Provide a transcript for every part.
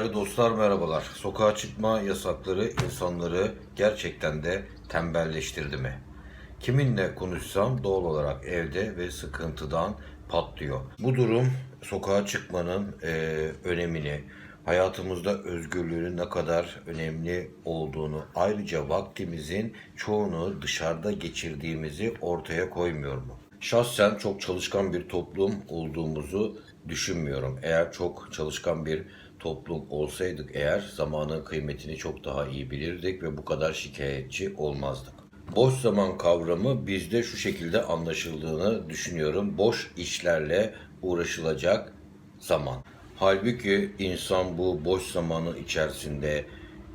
Değerli dostlar merhabalar. Sokağa çıkma yasakları insanları gerçekten de tembelleştirdi mi? Kiminle konuşsam doğal olarak evde ve sıkıntıdan patlıyor. Bu durum sokağa çıkmanın eee, önemini, hayatımızda özgürlüğün ne kadar önemli olduğunu, ayrıca vaktimizin çoğunu dışarıda geçirdiğimizi ortaya koymuyor mu? Şahsen çok çalışkan bir toplum olduğumuzu düşünmüyorum. Eğer çok çalışkan bir toplum olsaydık eğer zamanın kıymetini çok daha iyi bilirdik ve bu kadar şikayetçi olmazdık. Boş zaman kavramı bizde şu şekilde anlaşıldığını düşünüyorum. Boş işlerle uğraşılacak zaman. Halbuki insan bu boş zamanın içerisinde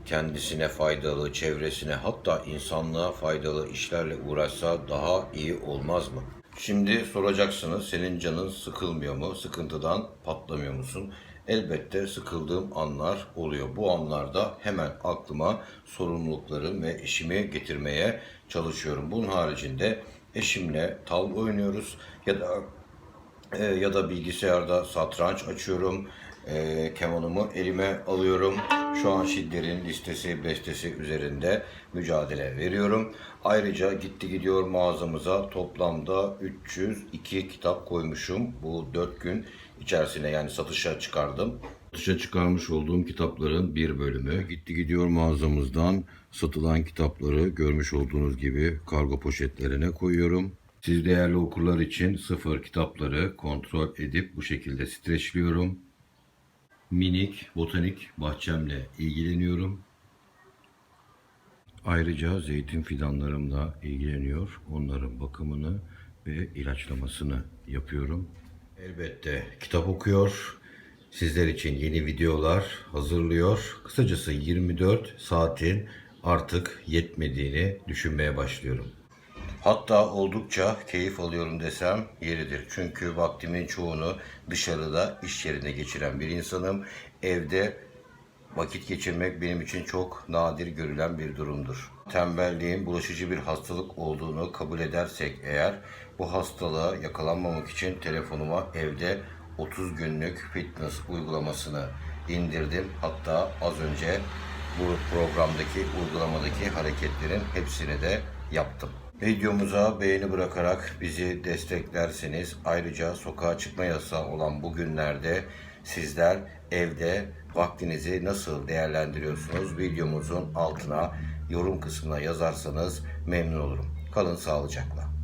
kendisine faydalı, çevresine hatta insanlığa faydalı işlerle uğraşsa daha iyi olmaz mı? Şimdi soracaksınız senin canın sıkılmıyor mu? Sıkıntıdan patlamıyor musun? Elbette sıkıldığım anlar oluyor. Bu anlarda hemen aklıma sorumluluklarım ve işimi getirmeye çalışıyorum. Bunun haricinde eşimle tavla oynuyoruz ya da e, ya da bilgisayarda satranç açıyorum. E, kemanımı elime alıyorum. Şu an Şidder'in listesi, bestesi üzerinde mücadele veriyorum. Ayrıca gitti gidiyor mağazamıza toplamda 302 kitap koymuşum. Bu 4 gün içerisine yani satışa çıkardım. Satışa çıkarmış olduğum kitapların bir bölümü. Gitti gidiyor mağazamızdan satılan kitapları görmüş olduğunuz gibi kargo poşetlerine koyuyorum. Siz değerli okurlar için sıfır kitapları kontrol edip bu şekilde streçliyorum. Minik botanik bahçemle ilgileniyorum. Ayrıca zeytin fidanlarımla ilgileniyor. Onların bakımını ve ilaçlamasını yapıyorum. Elbette kitap okuyor. Sizler için yeni videolar hazırlıyor. Kısacası 24 saatin artık yetmediğini düşünmeye başlıyorum. Hatta oldukça keyif alıyorum desem yeridir. Çünkü vaktimin çoğunu dışarıda iş yerinde geçiren bir insanım. Evde vakit geçirmek benim için çok nadir görülen bir durumdur. Tembelliğin bulaşıcı bir hastalık olduğunu kabul edersek eğer bu hastalığa yakalanmamak için telefonuma evde 30 günlük fitness uygulamasını indirdim. Hatta az önce bu programdaki uygulamadaki hareketlerin hepsini de yaptım. Videomuza beğeni bırakarak bizi desteklerseniz ayrıca sokağa çıkma yasağı olan bu günlerde sizler evde vaktinizi nasıl değerlendiriyorsunuz videomuzun altına yorum kısmına yazarsanız memnun olurum. Kalın sağlıcakla.